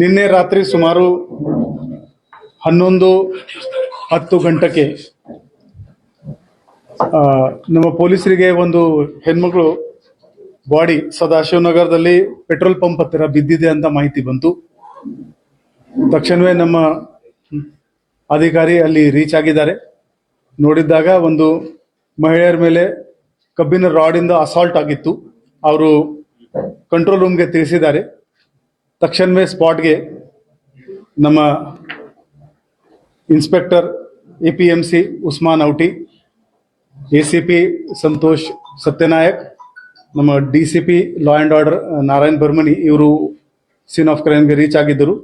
ನಿನ್ನೆ ರಾತ್ರಿ ಸುಮಾರು ಹನ್ನೊಂದು ಹತ್ತು ಗಂಟೆಗೆ ನಮ್ಮ ಪೊಲೀಸರಿಗೆ ಒಂದು ಹೆಣ್ಮಗಳು ಬಾಡಿ ಸದಾಶಿವನಗರದಲ್ಲಿ ಪೆಟ್ರೋಲ್ ಪಂಪ್ ಹತ್ತಿರ ಬಿದ್ದಿದೆ ಅಂತ ಮಾಹಿತಿ ಬಂತು. ತಕ್ಷಣವೇ ನಮ್ಮ ಅಧಿಕಾರಿ ಅಲ್ಲಿ ರೀಚ್ ಆಗಿದ್ದಾರೆ. ನೋಡಿದ್ದಾಗ ಒಂದು ಮಹಿಳೆಯರ ಮೇಲೆ ಕಬ್ಬಿನ ರಾಡಿಂದ ಅಸಾಲ್ಟ್ ಆಗಿತ್ತು. ಅವರು ಕಂಟ್ರೋಲ್ ರೂಮ್ಗೆ ತಿಳಿಸಿದ್ದಾರೆ. ತಕ್ಷಣವೇ ಸ್ಪಾಟ್ಗೆ ನಮ್ಮ inspector A P M C Usman ಔಟಿ A C P Santosh Satyanayak, ನಮ್ಮ D C P law and order Narayan Barmani ಇವರು ಸೀನ್ ಆಫ್ ಕ್ರೈಮ್ಗೆ ರೀಚ್ ಆಗಿದ್ದರು.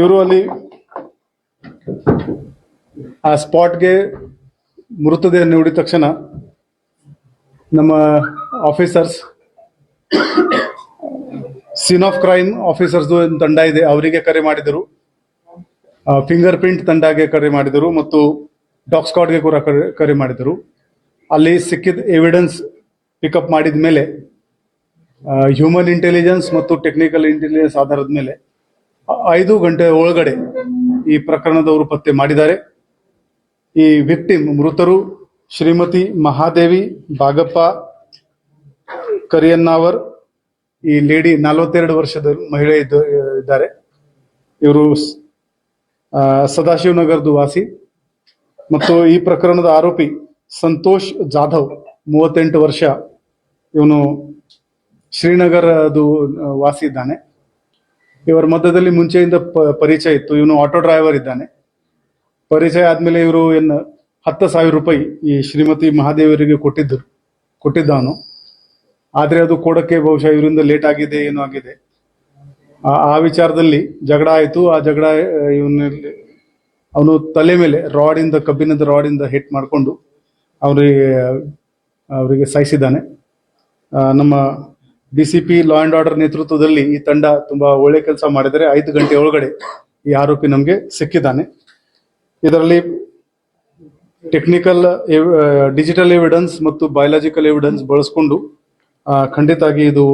ಇವರು ಅಲ್ಲಿ ಆ ಸ್ಪಾಟ್ಗೆ ಮೃತದೇಹ ನೋಡಿದ ತಕ್ಷಣ ನಮ್ಮ officers scene of crime officers ತಂಡ ಇದೆ. ಅವರಿಗೆ ಕರೆ ಮಾಡಿದರು. ಫಿಂಗರ್ ಪ್ರಿಂಟ್ ತಂಡಗೆ ಕರೆ ಮಾಡಿದರು ಮತ್ತು ಡಾಗ್ ಸ್ಕಾಡ್ಗೆ ಕೂಡ ಕರೆ ಮಾಡಿದರು. ಅಲ್ಲಿ ಸಿಕ್ಕಿದ ಎವಿಡೆನ್ಸ್ ಪಿಕಪ್ ಮಾಡಿದ ಮೇಲೆ ಹ್ಯೂಮನ್ ಇಂಟೆಲಿಜೆನ್ಸ್ ಮತ್ತು ಟೆಕ್ನಿಕಲ್ ಇಂಟೆಲಿಜೆನ್ಸ್ ಆಧಾರದ ಮೇಲೆ ಐದು ಗಂಟೆ ಒಳಗಡೆ ಈ ಪ್ರಕರಣದವರು ಪತ್ತೆ ಮಾಡಿದ್ದಾರೆ. ಈ ವಿಕ್ಟಿಮ್ ಮೃತರು ಶ್ರೀಮತಿ ಮಹಾದೇವಿ ಬಾಗಪ್ಪ ಕರಿಯನ್ನಾವರ್ ಈ ಲೇಡಿ ನಲವತ್ತೆರಡು ವರ್ಷದ ಮಹಿಳೆ ಇದ್ದ, ಇದ್ದಾರೆ. ಇವರು ಸದಾಶಿವನಗರದ ವಾಸಿ. ಮತ್ತು ಈ ಪ್ರಕರಣದ ಆರೋಪಿ ಸಂತೋಷ್ ಜಾಧವ್, ಮೂವತ್ತೆಂಟು ವರ್ಷ. ಇವನು ಶ್ರೀನಗರದು ವಾಸಿ ಇದ್ದಾನೆ. ಇವರ ಮಧ್ಯದಲ್ಲಿ ಮುಂಚೆಯಿಂದ ಪರಿಚಯ ಇತ್ತು. ಇವನು ಆಟೋ ಡ್ರೈವರ್ ಇದ್ದಾನೆ. ಪರಿಚಯ ಆದ್ಮೇಲೆ ಇವರು ಏನು ಹತ್ತು ಸಾವಿರ ರೂಪಾಯಿ ಈ ಶ್ರೀಮತಿ ಮಹಾದೇವರಿಗೆ ಕೊಟ್ಟಿದ್ದರು ಕೊಟ್ಟಿದ್ದವನು ಆದ್ರೆ ಅದು ಕೊಡಕ್ಕೆ ಬಹುಶಃ ಇವರಿಂದ ಲೇಟ್ ಆಗಿದೆ, ಏನೋ ಆಗಿದೆ. ಆ ವಿಚಾರದಲ್ಲಿ ಜಗಳ ಆಯಿತು. ಆ ಜಗಳ ಇವನಲ್ಲಿ ಅವನು ತಲೆ ಮೇಲೆ ರಾಡಿಂದ ಕಬ್ಬಿಣದ ರಾಡಿಂದ ಹಿಟ್ ಮಾಡಿಕೊಂಡು ಅವರಿಗೆ ಅವರಿಗೆ ಸಾಯಿಸಿದ್ದಾನೆ. ನಮ್ಮ D C P law and order ನೇತೃತ್ವದಲ್ಲಿ ಈ ತಂಡ ತುಂಬಾ ಒಳ್ಳೆ ಕೆಲಸ ಮಾಡಿದರೆ ಐದು ಗಂಟೆ ಒಳಗಡೆ ಈ ಆರೋಪಿ ನಮಗೆ ಸಿಕ್ಕಿದ್ದಾನೆ. ಇದರಲ್ಲಿ ಟೆಕ್ನಿಕಲ್ ಡಿಜಿಟಲ್ ಎವಿಡೆನ್ಸ್ ಮತ್ತು ಬಯಾಲಜಿಕಲ್ ಎವಿಡೆನ್ಸ್ ಬಳಸ್ಕೊಂಡು ಖಂಡಿತಾಗಿ ಇದು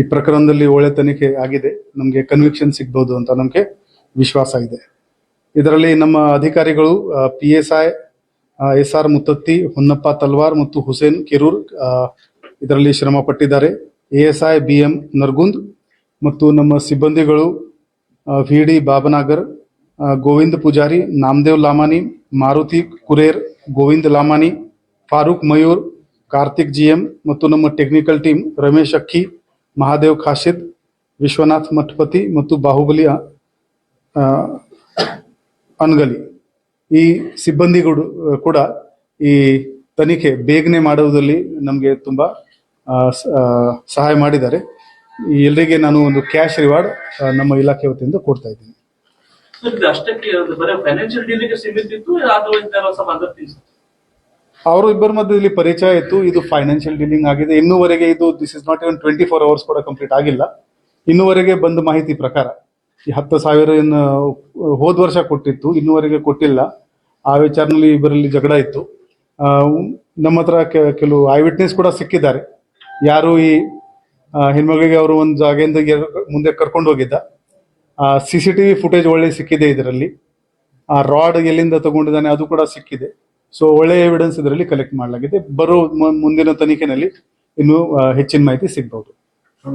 ಈ ಪ್ರಕರಣದಲ್ಲಿ ಒಳ್ಳೆ ತನಿಖೆ ಆಗಿದೆ. ನಮಗೆ ಕನ್ವಿಕ್ಷನ್ ಸಿಗ್ಬೋದು ಅಂತ ನಮಗೆ ವಿಶ್ವಾಸ ಇದೆ. ಇದರಲ್ಲಿ ನಮ್ಮ ಅಧಿಕಾರಿಗಳು P S I S R Muttatti, Honnappa Talwar ಮತ್ತು ಹುಸೇನ್ ಕಿರೂರ್ ಇದರಲ್ಲಿ ಶ್ರಮ ಪಟ್ಟಿದ್ದಾರೆ. A S I B M Nargund ಮತ್ತು ನಮ್ಮ ಸಿಬ್ಬಂದಿಗಳು V D Babanagar Govinda Pujari, Namdev Lamani, Maruti Kurer, Govind Lamani, Farooq Mayur Karthik G M ಮತ್ತು ನಮ್ಮ ಟೆಕ್ನಿಕಲ್ ಟೀಮ್ ರಮೇಶ್ ಅಕ್ಕಿ, ಮಹಾದೇವ್ ಖಾಶಿದ್, ವಿಶ್ವನಾಥ್ ಮಠಪತಿ ಮತ್ತು ಬಾಹುಬಲಿಯ ಅನ್ಗಲಿ. ಈ ಸಿಬ್ಬಂದಿಗಳು ಕೂಡ ಈ ತನಿಖೆ ಬೇಗನೆ ಮಾಡುವುದರಲ್ಲಿ ನಮಗೆ ತುಂಬಾ ಸಹಾಯ ಮಾಡಿದ್ದಾರೆ. ಎಲ್ಲರಿಗೆ ನಾನು ಒಂದು ಕ್ಯಾಶ್ ರಿವಾರ್ಡ್ ನಮ್ಮ ಇಲಾಖೆ ವತಿಯಿಂದ ಕೊಡ್ತಾ ಇದ್ದೀನಿ. ಅವರು ಇಬ್ಬರ ಮಧ್ಯದಲ್ಲಿ ಪರಿಚಯ ಇತ್ತು. ಇದು ಫೈನಾನ್ಷಿಯಲ್ ಡೀಲಿಂಗ್ ಆಗಿದೆ. ಇನ್ನೂವರೆಗೆ ಇದು this is not even twenty four hours ಕೂಡ ಕಂಪ್ಲೀಟ್ ಆಗಿಲ್ಲ. ಇನ್ನೂವರೆಗೆ ಬಂದ ಮಾಹಿತಿ ಪ್ರಕಾರ, ಈ ಹತ್ತು ಸಾವಿರ ಏನು, ಹೋದ ವರ್ಷ ಕೊಟ್ಟಿತ್ತು, ಇನ್ನೂವರೆಗೆ ಕೊಟ್ಟಿಲ್ಲ. ಆ ವಿಚಾರದಲ್ಲಿ ಇಬ್ಬರಲ್ಲಿ ಜಗಳ ಇತ್ತು. ನಮ್ಮ ಹತ್ರ ಕೆಲವು ಐ ವಿಟ್ನೆಸ್ ಕೂಡ ಸಿಕ್ಕಿದ್ದಾರೆ. ಯಾರು ಈ ಹೆಣ್ಮಗಳಿಗೆ ಅವರು ಒಂದು ಜಾಗೆಯಿಂದ ಮುಂದೆ ಕರ್ಕೊಂಡು ಹೋಗಿದ್ದ. C C T V footage ಒಳ್ಳೆ ಸಿಕ್ಕಿದೆ ಇದರಲ್ಲಿ. ಆ ರಾಡ್ ಎಲ್ಲಿಂದ ತಗೊಂಡಿದ್ದಾನೆ ಅದು ಕೂಡ ಸಿಕ್ಕಿದೆ. ಸೊ ಒಳ್ಳೆ ಎವಿಡೆನ್ಸ್ ಇದರಲ್ಲಿ ಕಲೆಕ್ಟ್ ಮಾಡಲಾಗಿದೆ. ಬರೋ ಮುಂದಿನ ತನಿಖೆನಲ್ಲಿ ಇನ್ನೂ ಹೆಚ್ಚಿನ ಮಾಹಿತಿ ಸಿಗ್ಬಹುದು uh?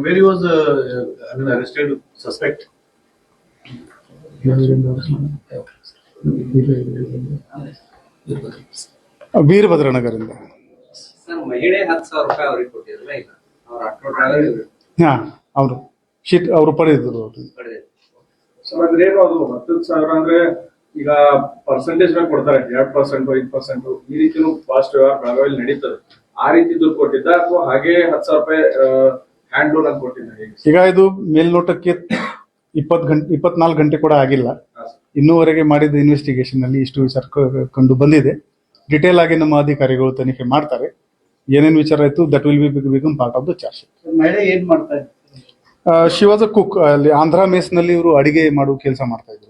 ವೀರಭದ್ರನಗರಿಂದ. ಹಾ ಅವರು. ಶೀಟ್ ಅವರು ಪಡೆದಿದ್ರು ಈಗ ಪರ್ಸೆಂಟೇಜ್ ಮೇಲೆ ಕೊಡ್ತಾರೆ ಎರಡ್ ಪರ್ಸೆಂಟ್ ಐದ್ ಪರ್ಸೆಂಟ್ ಈ ರೀತಿನೂ ಫಾಸ್ಟ್ ವ್ಯವಹಾರ ಬೆಳಗಾವಿಯಲ್ಲಿ ನಡೀತದೆ. ಆ ರೀತಿ ದುಡ್ಡು ಕೊಟ್ಟಿದ್ದ ಅಥವಾ ಹಾಗೆ ಹತ್ತು ಸಾವಿರ ರೂಪಾಯಿ ಹ್ಯಾಂಡ್ ಲೋನ್ ಅಂತ ಕೊಟ್ಟಿದ್ದ ಈಗ ಇದು ಮೇಲ್ನೋಟಕ್ಕೆ ಇಪ್ಪತ್ ಗಂಟೆ ಇಪ್ಪತ್ನಾಲ್ಕು ಗಂಟೆ ಕೂಡ ಆಗಿಲ್ಲ. ಇನ್ನೂವರೆಗೆ ಮಾಡಿದ ಇನ್ವೆಸ್ಟಿಗೇಷನ್ ಅಲ್ಲಿ ಇಷ್ಟು ವಿಚಾರ ಕಂಡು ಬಂದಿದೆ. ಡಿಟೇಲ್ ಆಗಿ ನಮ್ಮ ಅಧಿಕಾರಿಗಳು ತನಿಖೆ ಮಾಡ್ತಾರೆ. ಏನೇನು ವಿಚಾರ ಆಯ್ತು that will be become part of the charge ಮಹಿಳೆ ಏನ್ ಮಾಡ್ತಾ ಇದ್ರು ಶಿ ವಾಸ್ ಅ ಕುಕ್ ಅಲ್ಲಿ ಆಂಧ್ರ ಮೇಸ್ನಲ್ಲಿ ಇವರು ಅಡಿಗೆ ಮಾಡುವ ಕೆಲಸ ಮಾಡ್ತಾ ಇದ್ರು.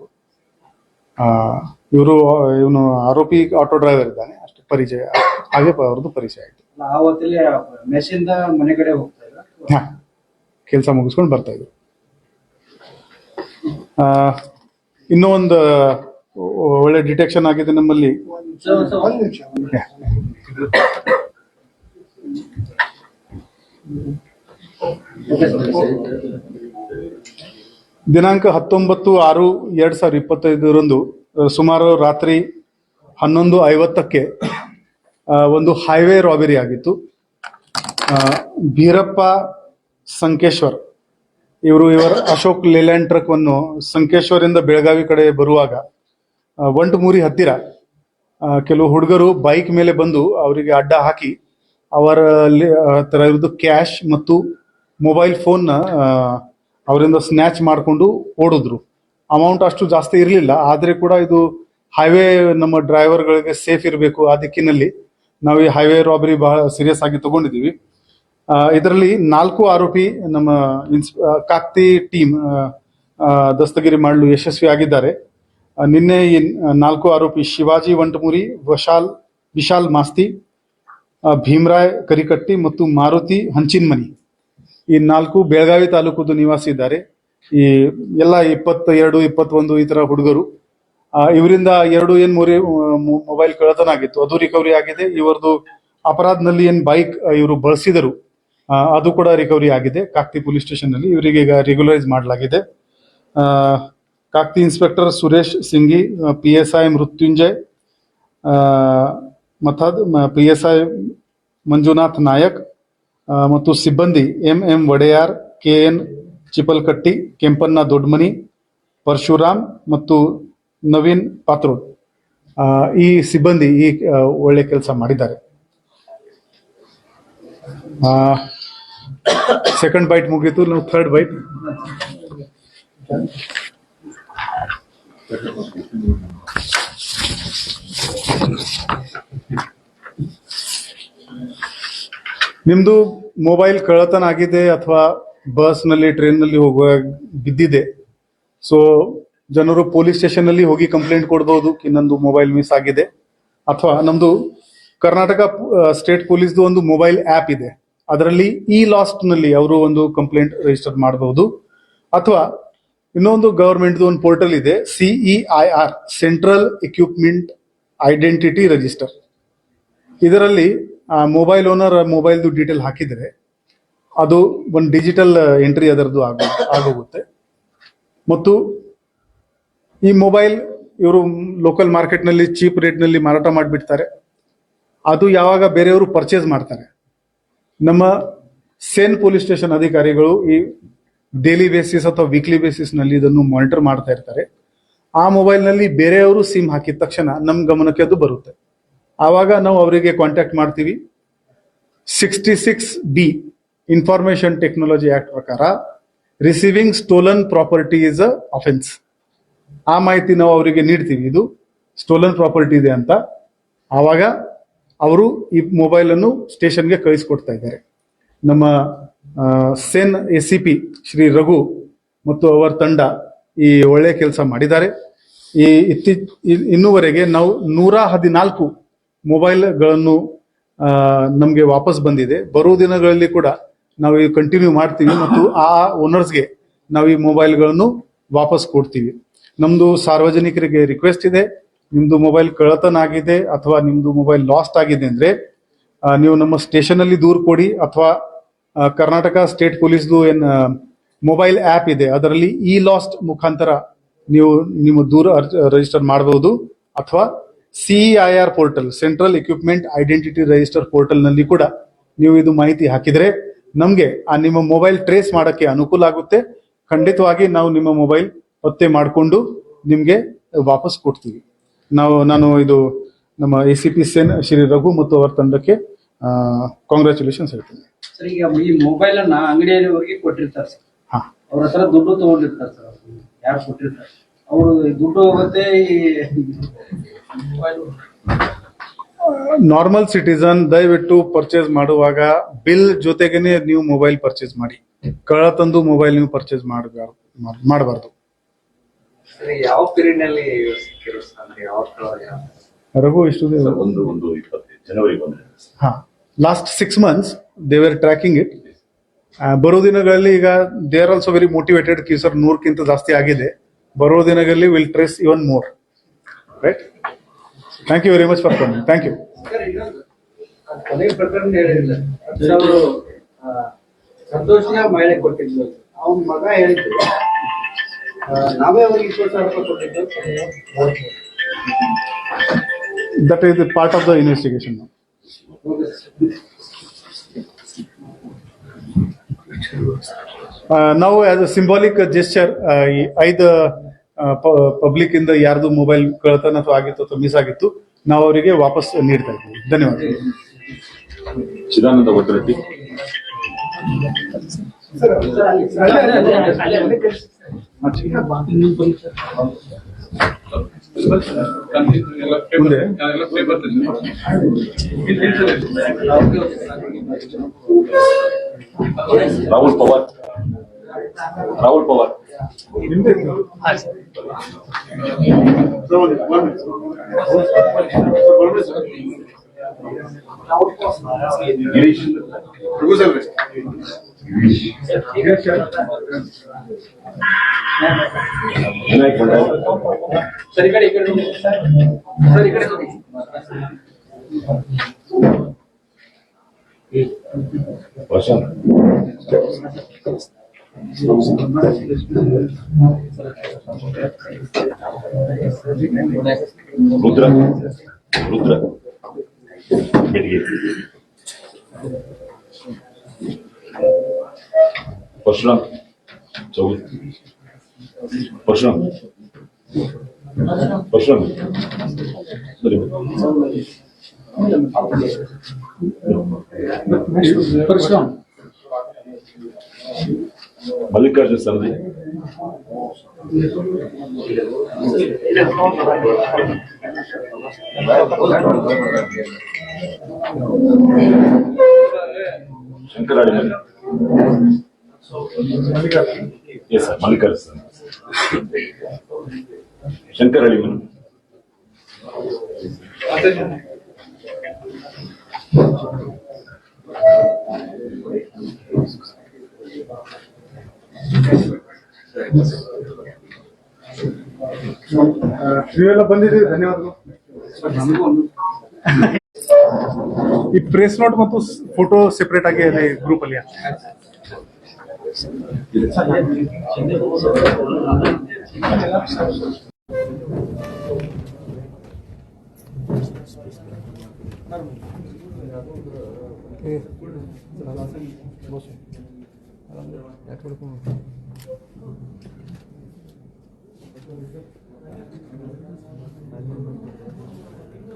ಇವರು ಇವನು ಆರೋಪಿ ಆಟೋ ಡ್ರೈವರ್ ಇದ್ದಾನೆ ಅಷ್ಟು ಪರಿಚಯ. ಹಾಗೆ ಅವ್ರದ್ದು ಪರಿಚಯ ಆಯ್ತು. ಮನೆ ಕಡೆ ಹೋಗ್ತಾ ಕೆಲಸ ಮುಗಿಸ್ಕೊಂಡು ಬರ್ತಾ ಇದ್ರು ಆ, ಇನ್ನೂ ಒಂದು ಒಳ್ಳೆ ಡಿಟೆಕ್ಷನ್ ಆಗಿದೆ ನಮ್ಮಲ್ಲಿ. ದಿನಾಂಕ ಹತ್ತೊಂಬತ್ತು ಆರು ಎರಡು ಸಾವಿರದ ಇಪ್ಪತ್ತೈದರಂದು ಸುಮಾರು ರಾತ್ರಿ ಹನ್ನೊಂದು ಐವತ್ತಕ್ಕೆ ಒಂದು ಹೈವೇ ರಾಬರಿ ಆಗಿತ್ತು. ಭೀರಪ್ಪ ಸಂಕೇಶ್ವರ್. ಇವರು ಇವರ ಅಶೋಕ್ ಲೇಲ್ಯಾಂಡ್ ಟ್ರಕ್ ಅನ್ನು ಸಂಕೇಶ್ವರಿಂದ ಬೆಳಗಾವಿ ಕಡೆ ಬರುವಾಗ ಒಂಟಮೂರಿ ಹತ್ತಿರ ಕೆಲವು ಹುಡುಗರು ಬೈಕ್ ಮೇಲೆ ಬಂದು ಅವರಿಗೆ ಅಡ್ಡ ಹಾಕಿ, ಅವರಲ್ಲಿ ಹತ್ತಿರ ಇರೋದು ಕ್ಯಾಶ್ ಮತ್ತು ಮೊಬೈಲ್ ಫೋನ್ ಅವರಿಂದ ಸ್ನ್ಯಾಚ್ ಮಾಡಿಕೊಂಡು ಓಡಿದ್ರು. ಅಮೌಂಟ್ ಅಷ್ಟು ಜಾಸ್ತಿ ಇರಲಿಲ್ಲ. ಆದರೆ ಕೂಡ ಇದು ಹೈವೇ ನಮ್ಮ ಡ್ರೈವರ್ಗಳಿಗೆ ಸೇಫ್ ಇರಬೇಕು ಆ ದಿಕ್ಕಿನಲ್ಲಿ. ನಾವು ಈ ಹೈವೇ ರಾಬರಿ ಬಹಳ ಸೀರಿಯಸ್ ಆಗಿ ತಗೊಂಡಿದ್ದೀವಿ. ಇದರಲ್ಲಿ ನಾಲ್ಕು ಆರೋಪಿ ನಮ್ಮ ಇನ್ಸ್ ಕಾಕ್ತಿ ಟೀಮ್ ದಸ್ತಗಿರಿ ಮಾಡಲು ಯಶಸ್ವಿ ಆಗಿದ್ದಾರೆ. ನಿನ್ನೆ ಈ ನಾಲ್ಕು ಆರೋಪಿ ಶಿವಾಜಿ ವಂಟಮುರಿ, ವಶಾಲ್, ವಿಶಾಲ್ ಮಾಸ್ತಿ ಭೀಮರಾಯ್, ಕರಿಕಟ್ಟಿ ಮತ್ತು ಮಾರುತಿ ಹಂಚಿನ್ಮನಿ. ಈ ನಾಲ್ಕು ಬೆಳಗಾವಿ ತಾಲೂಕುದು ನಿವಾಸಿ ಇದ್ದಾರೆ. ಈ ಎಲ್ಲ ಇಪ್ಪತ್ತ ಎರಡು ಇಪ್ಪತ್ತೊಂದು ಈ ತರ ಹುಡುಗರು. ಇವರಿಂದ ಎರಡು ಏನ್ ಮೂರಿ ಮೊಬೈಲ್ ಕಳ್ಳತನ ಆಗಿತ್ತು. ಅದು ರಿಕವರಿ ಆಗಿದೆ. ಇವರದು ಅಪರಾಧನಲ್ಲಿ ಏನ್ ಬೈಕ್ ಇವರು ಬಳಸಿದರು. ಅದು ಕೂಡ ರಿಕವರಿ ಆಗಿದೆ. ಕಾಕ್ತಿ ಪೊಲೀಸ್ ಸ್ಟೇಷನ್ನಲ್ಲಿ ಇವರಿಗೆ ಈಗ ರೆಗ್ಯುಲರೈಸ್ ಮಾಡಲಾಗಿದೆ. Kakati inspector Suresh Singi P S I Mrutyunjay Mathad P S I Manjunath Nayak ಮತ್ತು ಸಿಬ್ಬಂದಿ M M Odeyar, K N Chipalkatti Kempanna Dodmani, Parashuram ಮತ್ತು ನವೀನ್ ಪಾತ್ರೋಡ್. ಈ ಸಿಬ್ಬಂದಿ ಈ ಒಳ್ಳೆ ಕೆಲಸ ಮಾಡಿದ್ದಾರೆ. ಸೆಕೆಂಡ್ ಬೈಟ್ ಮುಗೀತು ನಾವು ಥರ್ಡ್ ಬೈಟ್ ನಿಮ್ದು ಮೊಬೈಲ್ ಕಳ್ಳತನ ಆಗಿದೆ ಅಥವಾ ಬಸ್ನಲ್ಲಿ ಟ್ರೈನ್ನಲ್ಲಿ ಹೋಗುವಾಗ ಬಿದ್ದಿದೆ. ಸೊ ಜನರು ಪೊಲೀಸ್ ಸ್ಟೇಷನ್ ಅಲ್ಲಿ ಹೋಗಿ ಕಂಪ್ಲೇಂಟ್ ಕೊಡ್ಬೋದು ಕಿ ನಂದು ಮೊಬೈಲ್ ಮಿಸ್ ಆಗಿದೆ. ಅಥವಾ ನಮ್ದು ಕರ್ನಾಟಕ ಸ್ಟೇಟ್ ಪೊಲೀಸ್ದು ಒಂದು ಮೊಬೈಲ್ ಆಪ್ ಇದೆ. ಅದರಲ್ಲಿ ಇ ಲಾಸ್ಟ್ನಲ್ಲಿ ಅವರು ಒಂದು ಕಂಪ್ಲೇಂಟ್ ರಿಜಿಸ್ಟರ್ ಮಾಡಬಹುದು ಅಥವಾ ಇನ್ನೊಂದು ಗವರ್ಮೆಂಟ್ದು ಒಂದು ಪೋರ್ಟಲ್ ಇದೆ C E I R central equipment identity register ಇದರಲ್ಲಿ ಮೊಬೈಲ್ ಓನರ್ ಮೊಬೈಲ್ದು ಡೀಟೇಲ್ ಹಾಕಿದರೆ ಅದು ಒಂದು ಡಿಜಿಟಲ್ ಎಂಟ್ರಿ ಅದರದ್ದು ಆಗ, ಆಗೋಗುತ್ತೆ. ಮತ್ತು ಈ ಮೊಬೈಲ್ ಇವರು ಲೋಕಲ್ ಮಾರ್ಕೆಟ್ನಲ್ಲಿ ಚೀಪ್ ರೇಟ್ನಲ್ಲಿ ಮಾರಾಟ ಮಾಡಿಬಿಡ್ತಾರೆ. ಅದು ಯಾವಾಗ ಬೇರೆಯವರು ಪರ್ಚೇಸ್ ಮಾಡ್ತಾರೆ. ನಮ್ಮ ಸೇನ್ ಪೊಲೀಸ್ ಸ್ಟೇಷನ್ ಅಧಿಕಾರಿಗಳು ಈ ಡೈಲಿ ಬೇಸಿಸ್ ಅಥವಾ ವೀಕ್ಲಿ ಬೇಸಿಸ್ನಲ್ಲಿ ಇದನ್ನು ಮಾನಿಟರ್ ಮಾಡ್ತಾ ಇರ್ತಾರೆ. ಆ ಮೊಬೈಲ್ನಲ್ಲಿ ಬೇರೆಯವರು ಸಿಮ್ ಹಾಕಿದ ತಕ್ಷಣ ನಮ್ಮ ಗಮನಕ್ಕೆ ಅದು ಬರುತ್ತೆ. ಆವಾಗ ನಾವು ಅವರಿಗೆ ಕಾಂಟ್ಯಾಕ್ಟ್ ಮಾಡ್ತೀವಿ. Sixty six B information technology act ಪ್ರಕಾರ receiving stolen property is a offence ಆ ಮಾಹಿತಿ ನಾವು ಅವರಿಗೆ ನೀಡ್ತೀವಿ. ಇದು ಸ್ಟೋಲನ್ ಪ್ರಾಪರ್ಟಿ ಇದೆ ಅಂತ. ಆವಾಗ ಅವರು ಈ ಮೊಬೈಲ್ ಅನ್ನು ಸ್ಟೇಷನ್ಗೆ ಕಳಿಸ್ಕೊಡ್ತಾ ಇದ್ದಾರೆ. ನಮ್ಮ CEN A C P Shri Raghu ಮತ್ತು ಅವರ ತಂಡ ಈ ಒಳ್ಳೆಯ ಕೆಲಸ ಮಾಡಿದ್ದಾರೆ. ಈ ಇತ್ತೀಚ ಇನ್ನೂವರೆಗೆ ನಾವು ನೂರ ಹದಿನಾಲ್ಕು ಮೊಬೈಲ್ಗಳನ್ನು ನಮಗೆ ವಾಪಸ್ ಬಂದಿದೆ. ಬರೋ ದಿನಗಳಲ್ಲಿ ಕೂಡ ನಾವು ಈ ಕಂಟಿನ್ಯೂ ಮಾಡ್ತೀವಿ ಮತ್ತು ಆ ಓನರ್ಸ್ಗೆ ನಾವು ಈ ಮೊಬೈಲ್ಗಳನ್ನು ವಾಪಸ್ ಕೊಡ್ತೀವಿ. ನಮ್ದು ಸಾರ್ವಜನಿಕರಿಗೆ ರಿಕ್ವೆಸ್ಟ್ ಇದೆ. ನಿಮ್ಮದು ಮೊಬೈಲ್ ಕಳ್ಳತನ ಆಗಿದೆ ಅಥವಾ ನಿಮ್ಮದು ಮೊಬೈಲ್ ಲಾಸ್ಟ್ ಆಗಿದೆ ಅಂದರೆ ನೀವು ನಮ್ಮ ಸ್ಟೇಷನ್ ಅಲ್ಲಿ ದೂರು ಕೊಡಿ ಅಥವಾ ಕರ್ನಾಟಕ ಸ್ಟೇಟ್ ಪೊಲೀಸ್ದು ಏನು ಮೊಬೈಲ್ ಆಪ್ ಇದೆ, ಅದರಲ್ಲಿ ಇ ಲಾಸ್ಟ್ ಮುಖಾಂತರ ನೀವು ನಿಮ್ಮ ದೂರ ರಿಜಿಸ್ಟರ್ ಮಾಡಬಹುದು ಅಥವಾ CEI R portal central equipment identity register ಪೋರ್ಟಲ್ನಲ್ಲಿ ಕೂಡ ನೀವು ಇದು ಮಾಹಿತಿ ಹಾಕಿದ್ರೆ ನಮಗೆ ಆ ನಿಮ್ಮ ಮೊಬೈಲ್ ಟ್ರೇಸ್ ಮಾಡೋಕ್ಕೆ ಅನುಕೂಲ ಆಗುತ್ತೆ. ಖಂಡಿತವಾಗಿ ನಾವು ನಿಮ್ಮ ಮೊಬೈಲ್ ಪತ್ತೆ ಮಾಡಿಕೊಂಡು ನಿಮಗೆ ವಾಪಸ್ ಕೊಡ್ತೀವಿ. ನಾವು ನಾನು ಇದು ನಮ್ಮ A C P CEN Shri Raghu ಮತ್ತು ಅವರ ತಂಡಕ್ಕೆ ಕಾಂಗ್ರ್ಯಾಚುಲೇಷನ್ಸ್ ಹೇಳ್ತೀನಿ. ಸರ್ ಈಗ ಈ ಮೊಬೈಲ್ ಅನ್ನ ಅಂಗಡಿಯವರಿಗೆ ಕೊಟ್ಟಿರ್ತಾರೆ ಸರ್. ಹಾ. ಅವ್ರ ಹತ್ರ ದುಡ್ಡು ತಗೊಂಡಿರ್ತಾರೆ ಸರ್. ಯಾರು ಕೊಟ್ಟಿರ್ತಾರೆ? ಅವರು ದುಡ್ಡು ಹೋಗುತ್ತೆ ಈ ನಾರ್ಮಲ್ ಸಿಟಿಸನ್ ದಯವಿಟ್ಟು ಪರ್ಚೇಸ್ ಮಾಡುವಾಗ ಬಿಲ್ ಜೊತೆಗೇನೆ ನೀವು ಮೊಬೈಲ್ ಪರ್ಚೇಸ್ ಮಾಡಿ. ಕಳ್ಳ ತಂದು ಮೊಬೈಲ್ ನೀವು ಪರ್ಚೇಸ್ ಮಾಡಬಾರ್ದು ಮಾಡಬಾರ್ದು. ಸರ್ ಯಾವ ಪೀರಿಯಡ್ನಲ್ಲಿ ಸಿಕ್ಕಿರೋ ಸರ್ ಅಂದ್ರೆ ಯಾವ ಯಾವ? ರಘು ಇಷ್ಟು ಒಂದು ಒಂದು ಇಪ್ಪತ್ತೈದು ಜನವರಿ ಬಂದ್ರೆ ಹಾ last six months they were tracking it ಬರೋ ದಿನಗಳಲ್ಲಿ ಈಗ they are also very motivated Ki sir ನೂರಕ್ಕಿಂತ ಜಾಸ್ತಿ ಆಗಿದೆ. ಬರೋ ದಿನಗಳಲ್ಲಿ will trace even more right thank you very much for coming thank you ಕೊನೆ ಪ್ರಕರಣ ಹೇಳಿಲ್ಲ ಅವರು ಸಂತೋಷಿನ ಮಹಿಳೆ ಕೊಟ್ಟಿದ್ಲು. ಅವನ ಮಗ ಹೇಳಿದ್ರು ನಾವೇ ಅವ್ರಿಗೆ ಇಪ್ಪತ್ತು ಸಾವಿರ ರೂಪಾಯಿ ಕೊಟ್ಟಿದ್ದು that is part of the investigation ನಾವು ಆಸ್ ಅ ಸಿಂಬಾಲಿಕ್ ಜೆಸ್ಚರ್ ಐದು ಪಬ್ಲಿಕ್ ಇಂದ ಯಾರ್ದು ಮೊಬೈಲ್ ಕಳ್ತನ ಅಥವಾ ಆಗಿತ್ತು ಅಥವಾ ಮಿಸ್ ಆಗಿತ್ತು ನಾವು ಅವರಿಗೆ ವಾಪಸ್ ನೀಡ್ತಾ ಇದ್ದೀವಿ ಧನ್ಯವಾದಗಳು. ಚಿದಾನಂದ ಭಟ್ರೆಡ್ಡಿ. ರಾಹುಲ್ ಪವಾರ್. ರಾಹುಲ್ ಪವಾರ್ ಗಿರೀಶ್ ಸರ್ ಈ ಕಡೆ ಈ ಕಡೆ ನೋಡಿ. ಸರ್ ಈ ಕಡೆ. रुद्र रुद्र परशुराम चौथ परशुराम परशुराम परशुराम ಪರಶುರಾಮ್ ಸರಿ ಮಲ್ಲಿಕಾರ್ಜುನ್ ಸರದಿ ಶಂಕರಾಡಿ ಮಲ್ಲಿ ಎಸ್ ಸರ್ ಮಲ್ಲಿಕಾರ್ಜುನ್ ನೀವೆಲ್ಲ ಬಂದಿದ್ದೀರಿ ಧನ್ಯವಾದಗಳು. ಈ ಪ್ರೆಸ್ ನೋಟ್ ಮತ್ತು ಫೋಟೋ ಸೆಪರೇಟ್ ಆಗಿ ಅಲ್ಲಿ ಗ್ರೂಪ್ ಅಲ್ಲಿ ಹಾಕಿ. ಇದು